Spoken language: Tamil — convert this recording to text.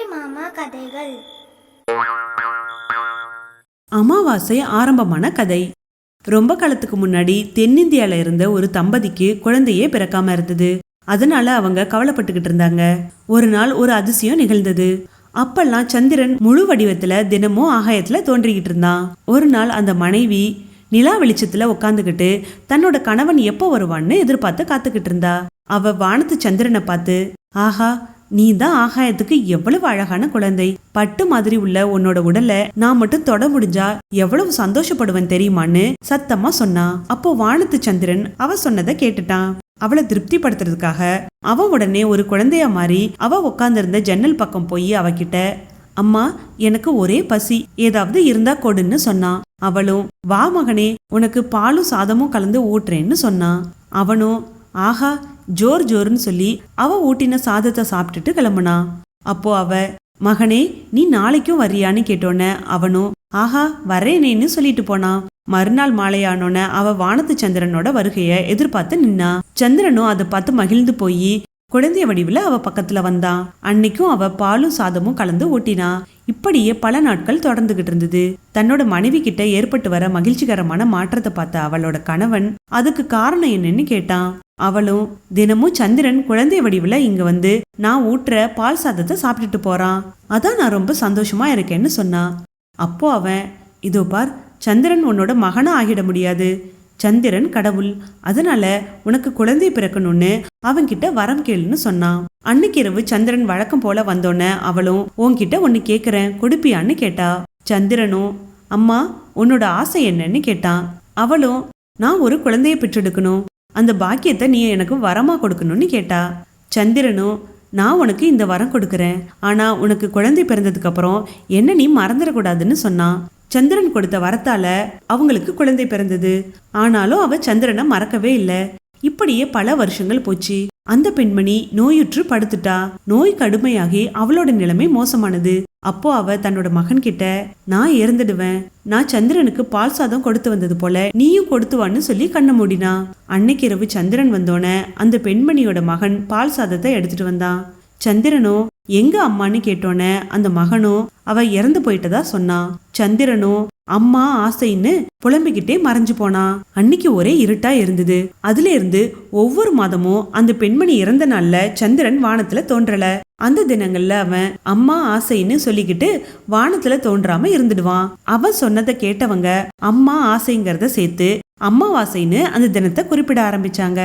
அம்புலி மாமா கதைகள். அமாவாசை ஆரம்பமான கதை. ரொம்ப காலத்துக்கு முன்னாடி தென்னிந்தியால இருந்த ஒரு தம்பதிக்கு குழந்தையே பிறக்காம இருந்தது. அதனால அவங்க கவலைப்பட்டுக்கிட்டு இருந்தாங்க. ஒரு நாள் ஒரு அதிசயம் நிகழ்ந்தது. அப்பெல்லாம் சந்திரன் முழு வடிவத்துல தினமும் ஆகாயத்துல தோன்றிக்கிட்டு இருந்தான். ஒரு நாள் அந்த மனைவி நிலா வெளிச்சத்துல உட்காந்துக்கிட்டு தன்னோட கணவன் எப்போ வருவான்னு எதிர்பார்த்து காத்துக்கிட்டு இருந்தா. அவ வானத்து சந்திரனை பார்த்து ஆஹா நீ தான் ஆகாயத்துக்கு எவ்வளவு அழகான குழந்தை. பட்டு மாதிரி உள்ள உன்னோட உடலை நான் மட்டும் தொட முடிஞ்சா எவ்வளவு சந்தோஷப்படுவேன் தெரியுமான்னு சத்தமா சொன்னா. அப்போ வானத்து சந்திரன் அவ சொன்னதை கேட்டுட்டான். அவளை திருப்திப்படுத்துறதுக்காக அவ உடனே ஒரு குழந்தையா மாறி அவ உட்கார்ந்திருந்த ஜன்னல் பக்கம் போய் அவகிட்ட அம்மா எனக்கு ஒரே பசி. ஏதாவது இருந்தா கொடுன்னு சொன்னான் அவளும் வா மகனே உனக்கு பாலும் சாதமும் கலந்து ஊட்டுறேன்னு சொன்னான் அவனும் ஆஹா ஜோர் ஜோர்னு சொல்லி அவ ஊட்டின சாதத்தை சாப்பிட்டுட்டு கிளம்புனா. அப்போ அவ மகனே நீ நாளைக்கும் வர்றியான்னு கேட்டோன்ன அவனும் ஆஹா வரேனேன்னு சொல்லிட்டு போனான் மறுநாள் மாலையானோன அவ வானத்து சந்திரனோட வருகைய எதிர்பார்த்து நின்னா. சந்திரனும் அதை பார்த்து மகிழ்ந்து போய் குழந்தை வடிவில் அவ பக்கத்துல வந்தான் அன்னைக்கும் அவ பாலும் சாதமும் கலந்து ஓட்டினா. இப்படியே பல நாட்கள் தொடர்ந்துகிட்டு இருந்தது. தன்னோட மனைவி கிட்ட ஏற்பட்டு வர மகிழ்ச்சிகரமான மாற்றத்தை பார்த்த அவளோட கணவன் அதுக்கு காரணம் என்னன்னு கேட்டான். அவளும் தினமும் சந்திரன் குழந்தை வடிவில் இங்க வந்து நான் ஊட்டுற பால் சாதத்தை சாப்பிட்டுட்டு போறான். அதான் நான் ரொம்ப சந்தோஷமா இருக்கேன்னு சொன்னா. அப்போ அவன் இதோ பார் சந்திரன் உன்னோட மகனா ஆகிட முடியாது. சந்திரன் கடவுள். அதனால உனக்கு குழந்தை பிறக்கணும்னு அவன்கிட்ட வரம் கேளுன்னு சொன்னான். அன்னைக்கு இரவு சந்திரன் வழக்கம் போல வந்தோன்னே அவளும் உன்கிட்ட ஒன்னு கேக்குறேன் கொடுப்பியான்னு கேட்டா. சந்திரனும் அம்மா உன்னோட ஆசை என்னன்னு கேட்டான். அவளும் நான் ஒரு குழந்தைய பெற்றெடுக்கணும். அந்த பாக்கியத்தை நீ எனக்கு வரமா கொடுக்கணும்னு கேட்டா. சந்திரனும் நான் உனக்கு இந்த வரம் கொடுக்குறேன். ஆனா உனக்கு குழந்தை பிறந்ததுக்கு அப்புறம் என்ன நீ மறந்துடக்கூடாதுன்னு சொன்னான். சந்திரன் கொடுத்த வரத்தால அவங்களுக்கு குழந்தை பிறந்தது. ஆனாலும் அவ சந்திரனை மறக்கவே இல்லை. இப்படியே பல வருஷங்கள் போச்சு. அந்த பெண்மணி நோயுற்று படுத்துட்டா. நோய் கடுமையாகி அவளோட நிலைமை மோசமானது. அப்போ அவ தன்னோட மகன் கிட்ட நான் இறந்துடுவேன். நான் சந்திரனுக்கு பால் சாதம் கொடுத்து வந்தது போல நீயும் கொடுத்து வான்னு சொல்லி கண்ண மூடினா. அன்னைக்கு இரவு சந்திரன் வந்தோன அந்த பெண்மணியோட மகன் பால் சாதத்தை எடுத்துட்டு வந்தான். சந்திரனோ எங்க அம்மான்னு கேட்டோன்னே அந்த மகனோ அவ இறந்து போயிட்டதா? சொன்னான் சந்திரனோ அம்மா ஆசைன்னு புலம்பிக்கிட்டே மறைஞ்சு போனா. அன்னைக்கு ஒரே இருட்டா இருந்தது. அதுல இருந்து ஒவ்வொரு மாதமும் அந்த பெண்மணி இறந்த நாள்ல சந்திரன் வானத்துல தோன்றல. அந்த தினங்கள்ல அவன் அம்மா ஆசைன்னு சொல்லிக்கிட்டு வானத்துல தோன்றாம இருந்துடுவான். அவன் சொன்னதை கேட்டவங்க அம்மா ஆசைங்கிறத சேர்த்து அம்மாவாசைன்னு அந்த தினத்தை குறிப்பிட ஆரம்பிச்சாங்க.